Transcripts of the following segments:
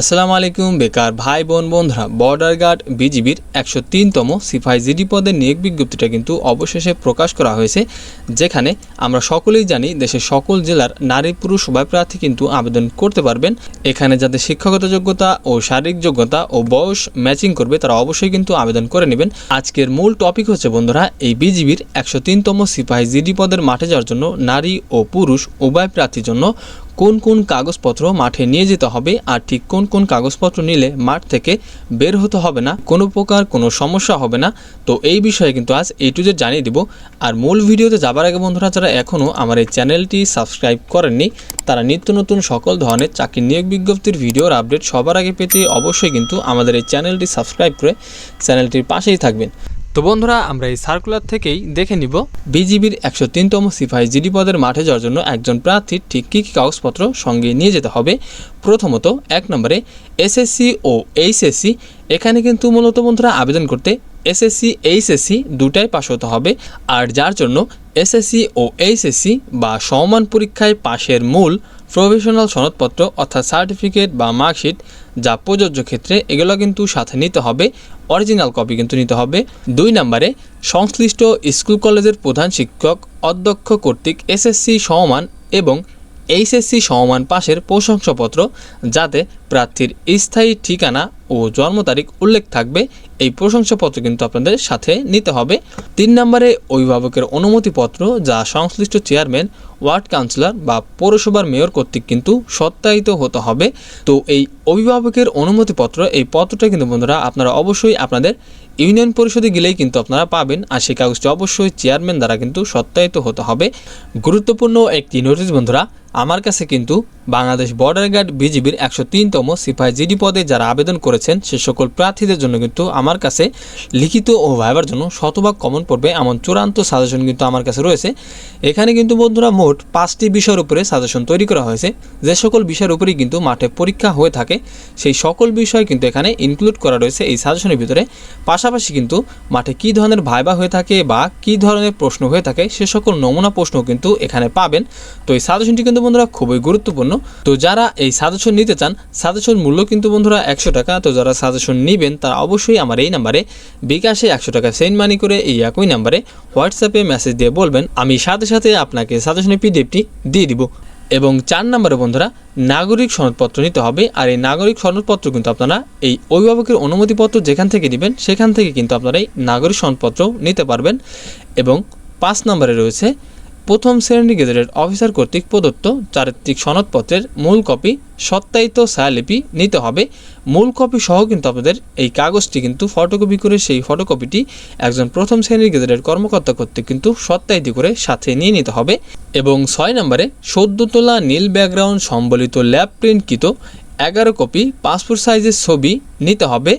আসসালামু আলাইকুম, বেকার ভাই, বোন, বন্ধুরা। বর্ডার গার্ড বিজিবির একশো তিনতম সিপাহি জিডি পদের নিয়োগ বিজ্ঞপ্তিটা কিন্তু অবশেষে প্রকাশ করা হয়েছে, যেখানে আমরা সকলেই জানি দেশের সকল জেলার নারী, পুরুষ উভয় প্রার্থী কিন্তু আবেদন করতে পারবেন। এখানে যাদের শিক্ষাগত যোগ্যতা ও শারীরিক যোগ্যতা ও বয়স ম্যাচিং করবে, তারা অবশ্যই কিন্তু আবেদন করে নেবেন। আজকের মূল টপিক হচ্ছে, বন্ধুরা, এই বিজিবির একশো তিনতম সিপাহি জিডি পদের মাঠে যাওয়ার জন্য নারী ও পুরুষ উভয় প্রার্থীর জন্য কোন কোন কাগজপত্র মাঠে নিয়ে যেতে হবে আর ঠিক কোন কোন কাগজপত্র নিলে মাঠ থেকে বের হতে হবে না, কোনো প্রকার কোনো সমস্যা হবে না। তো এই বিষয়ে কিন্তু আজ এই টু জানিয়ে দিব। আর মূল ভিডিওতে যাবার আগে বন্ধুরা, যারা এখনও আমার এই চ্যানেলটি সাবস্ক্রাইব করেননি, তারা নিত্য নতুন সকল ধরনের চাকরির নিয়োগ বিজ্ঞপ্তির ভিডিওর আপডেট সবার আগে পেতে অবশ্যই কিন্তু আমাদের এই চ্যানেলটি সাবস্ক্রাইব করে চ্যানেলটির পাশেই থাকবেন। তো বন্ধুরা, আমরা এই সার্কুলার থেকেই দেখে নিব বিজিবির একশো তিনতম সিপাহী জিডি পদের মাঠে যাওয়ার জন্য একজন প্রার্থীর ঠিক কী কী কাগজপত্র সঙ্গে নিয়ে যেতে হবে। প্রথমত, এক নম্বরে এসএসসি ও এইচএসসি। এখানে কিন্তু মূলত বন্ধুরা আবেদন করতে এসএসসি, এইচএসসি দুটাই পাশ হতে হবে। আর যার জন্য এসএসসি ও এইচএসসি বা সমান পরীক্ষায় পাশের মূল প্রফেশনাল সনদপত্র অর্থাৎ সার্টিফিকেট বা মার্কশিট যা প্রযোজ্য ক্ষেত্রে এগুলো কিন্তু সাথে নিতে হবে, অরিজিনাল কপি কিন্তু নিতে হবে। দুই নম্বরে, সংশ্লিষ্ট স্কুল কলেজের প্রধান শিক্ষক, অধ্যক্ষ কর্তৃক এসএসসি সমমান এবং এইচএসসি সমমান পাশের প্রশংসাপত্র যাতে প্রার্থীর স্থায়ী ঠিকানা ও জন্ম তারিখ উল্লেখ থাকবে, এই প্রশংসাপত্র কিন্তু আপনাদের সাথে নিতে হবে। তিন নম্বরে অভিভাবকের অনুমতিপত্র যা সংশ্লিষ্ট চেয়ারম্যান, ওয়ার্ড কাউন্সিলর বা পৌরসভার মেয়র কর্তৃক কিন্তু সত্যায়িত হতে হবে। তো এই অভিভাবকের অনুমতিপত্র, এই পত্রটা কিন্তু বন্ধুরা আপনারা অবশ্যই আপনাদের ইউনিয়ন পরিষদে গেলেই কিন্তু আপনারা পাবেন আর সেই কাগজটি অবশ্যই চেয়ারম্যান দ্বারা কিন্তু সত্যায়িত হতে হবে। গুরুত্বপূর্ণ একটি নোটিশ, বন্ধুরা, আমার কাছে কিন্তু বাংলাদেশ বর্ডার গার্ড বিজিবির একশো তিনতম সিপাহী জিডি পদে যারা আবেদন করেছেন, সে সকল প্রার্থীদের জন্য কিন্তু আমার কাছে লিখিত ও ভাইবার জন্য শতভাগ কমন পড়বে এমন চূড়ান্ত সাজেশন কিন্তু আমার কাছে রয়েছে। এখানে কিন্তু, বন্ধুরা, মোট পাঁচটি বিষয়ের উপরে সাজেশন তৈরি করা হয়েছে। যে সকল বিষয়ের উপরেই কিন্তু মাঠে পরীক্ষা হয়ে থাকে, সেই সকল বিষয় কিন্তু এখানে ইনক্লুড করা রয়েছে এই সাজেশনের ভিতরে। পাশাপাশি কিন্তু মাঠে কী ধরনের ভাইবা হয়ে থাকে বা কী ধরনের প্রশ্ন হয়ে থাকে সে সকল নমুনা প্রশ্ন কিন্তু এখানে পাবেন। তো এই সাজেশনটি কিন্তু বন্ধুরা খুবই গুরুত্বপূর্ণ। তো যারা এই সাজেশন নিতে চান সাজেশন মূল্য কিন্তু বন্ধুরা একশো টাকা। তো যারা সাজেশন নেবেন, তারা অবশ্যই আমার এই নাম্বারে বিকাশে একশো টাকা সেন্ড মানি করে এই একই নাম্বারে হোয়াটসঅ্যাপে মেসেজ দিয়ে বলবেন। আমি সাথে সাথে আপনাকে সাজেশনের পিডিএফটি দিয়ে দিব। এবং চার নম্বরে বন্ধুরা, নাগরিক সনদপত্র নিতে হবে। আর এই নাগরিক সনদপত্র কিন্তু আপনারা এই অভিভাবকের অনুমতিপত্র যেখান থেকে নেবেন সেখান থেকে কিন্তু আপনারা এই নাগরিক সনদপত্র নিতে পারবেন। এবং পাঁচ নম্বরে রয়েছে প্রথম শ্রেণি গেজেটেড অফিসার কর্তৃক প্রদত্ত চারিত্রিক সনদপত্রের মূল কপি সত্যায়িত ছায়ালিপি নিতে হবে। মূল কপি সহ কিন্তু আপনাদের এই কাগজটি কিন্তু ফটোকপি করে সেই ফটোকপিটি একজন প্রথম শ্রেণির গেজেটেড কর্মকর্তা কর্তৃক কিন্তু সত্যায়িত করে সাথে নিয়ে নিতে হবে। এবং ছয় নম্বরে সদ্য তোলা নীল ব্যাকগ্রাউন্ড সম্বলিত ল্যাব প্রিন্টকৃত এগারো কপি পাসপোর্ট সাইজের ছবি নিতে হবে।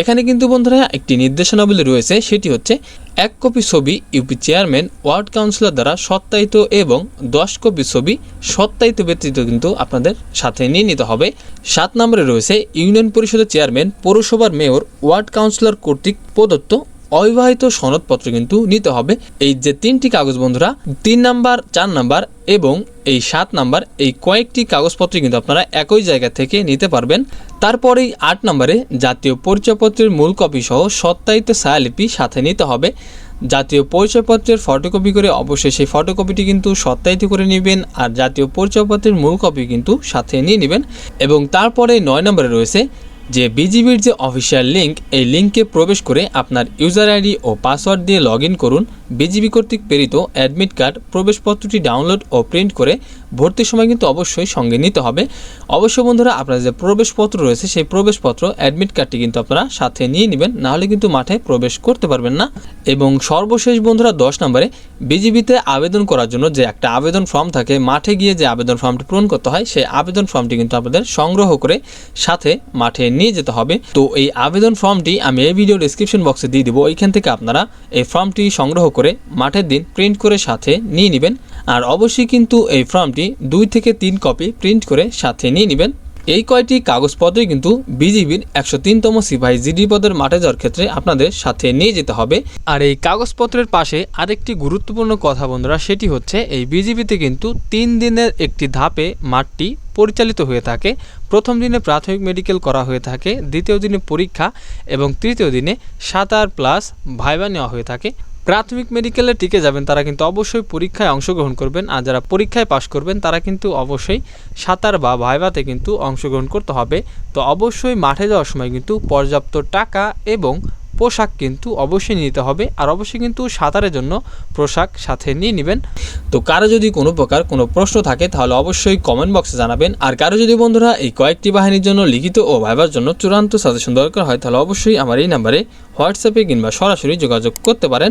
এখানে কিন্তু বন্ধুরা একটি নির্দেশনাবলী রয়েছে, সেটি হচ্ছে এক কপি ছবি ইউপি চেয়ারম্যান, ওয়ার্ড কাউন্সিলর দ্বারা সত্যায়িত এবং দশ কপি ছবি সত্যায়িত ব্যতীত কিন্তু আপনাদের সাথে নিয়ে নিতে হবে। সাত নম্বরে রয়েছে ইউনিয়ন পরিষদের চেয়ারম্যান, পৌরসভার মেয়র, ওয়ার্ড কাউন্সিলর কর্তৃক প্রদত্ত অবিবাহিত সনদপত্র কিন্তু নিতে হবে। এই যে তিনটি কাগজ বন্ধুরা, তিন নাম্বার, চার নাম্বার এবং এই সাত নাম্বার, এই কয়েকটি কাগজপত্র কিন্তু আপনারা একই জায়গা থেকে নিতে পারবেন। তারপরেই আট নম্বরে জাতীয় পরিচয়পত্রের মূল কপি সহ সত্যায়িত ছায়ালিপি সাথে নিতে হবে। জাতীয় পরিচয়পত্রের ফটোকপি করে অবশ্যই সেই ফটোকপিটি কিন্তু সত্যায়িত করে নেবেন আর জাতীয় পরিচয়পত্রের মূল কপি কিন্তু সাথে নিয়ে নেবেন। এবং তারপরে নয় নম্বরে রয়েছে যে বিজিবির যে অফিসিয়াল লিঙ্ক এই লিঙ্কে প্রবেশ করে আপনার ইউজার আইডি ও পাসওয়ার্ড দিয়ে লগ করুন বিজিবি কর্তৃক প্রেরিত অ্যাডমিট কার্ড প্রবেশপত্রটি ডাউনলোড ও প্রিন্ট করে ভর্তির সময় কিন্তু অবশ্যই সঙ্গে নিতে হবে। অবশ্য বন্ধুরা, আপনার যে প্রবেশপত্র রয়েছে, সেই প্রবেশপত্র, অ্যাডমিট কার্ডটি কিন্তু আপনারা সাথে নিয়ে নেবেন, নাহলে কিন্তু মাঠে প্রবেশ করতে পারবেন না। এবং সর্বশেষ বন্ধুরা, দশ নম্বরে, বিজিবিতে আবেদন করার জন্য যে একটা আবেদন ফর্ম থাকে, মাঠে গিয়ে যে আবেদন ফর্মটি পূরণ করতে হয়, সেই আবেদন ফর্মটি কিন্তু আপনাদের সংগ্রহ করে সাথে মাঠে নিয়ে যেতে হবে। তো এই আবেদন ফর্মটি আমি এই ভিডিও ডিসক্রিপশন বক্সে দিয়ে দিব। ওইখান থেকে আপনারা এই ফর্মটি সংগ্রহ করে মাঠের দিন প্রিন্ট করে সাথে নিয়ে নেবেন। আর অবশ্যই কিন্তু এই ফর্মটি দুই থেকে তিন কপি প্রিন্ট করে সাথে নিয়ে নেবেন। এই কয়টি কাগজপত্রই কিন্তু বিজিবির একশো তিনতম সিপাহী জিডি পদের মাঠে যাওয়ার ক্ষেত্রে আপনাদের সাথে নিয়ে যেতে হবে। আর এই কাগজপত্রের পাশে আরেকটি গুরুত্বপূর্ণ কথা বন্ধুরা, সেটি হচ্ছে এই বিজিবিতে কিন্তু তিন দিনের একটি ধাপে মাঠটি পরিচালিত হয়ে থাকে। প্রথম দিনে প্রাথমিক মেডিকেল করা হয়ে থাকে, দ্বিতীয় দিনে পরীক্ষা এবং তৃতীয় দিনে সাঁতার প্লাস ভাইবা নেওয়া হয়ে থাকে। প্রাথমিক মেডিকেলে টিকে যাবেন, তারা কিন্তু অবশ্যই পরীক্ষায় অংশগ্রহণ করবেন। আর যারা পরীক্ষায় পাশ করবেন, তারা কিন্তু অবশ্যই সাঁতার বা ভাইভাতে কিন্তু অংশগ্রহণ করতে হবে। তো অবশ্যই মাঠে যাওয়ার সময় কিন্তু পর্যাপ্ত টাকা এবং পোশাক কিন্তু অবশ্যই নিতে হবে। আর অবশ্যই কিন্তু সাঁতারের জন্য পোশাক সাথে নিয়ে নেবেন। তো কারও যদি কোনো প্রকার কোনো প্রশ্ন থাকে, তাহলে অবশ্যই কমেন্ট বক্সে জানাবেন। আর কারও যদি বন্ধুরা এই কয়েকটি বাহিনীর জন্য লিখিত ও ভাইবার জন্য চূড়ান্ত সাজেশন দরকার হয়, তাহলে অবশ্যই আমার এই নাম্বারে হোয়াটসঅ্যাপে কিংবা সরাসরি যোগাযোগ করতে পারেন।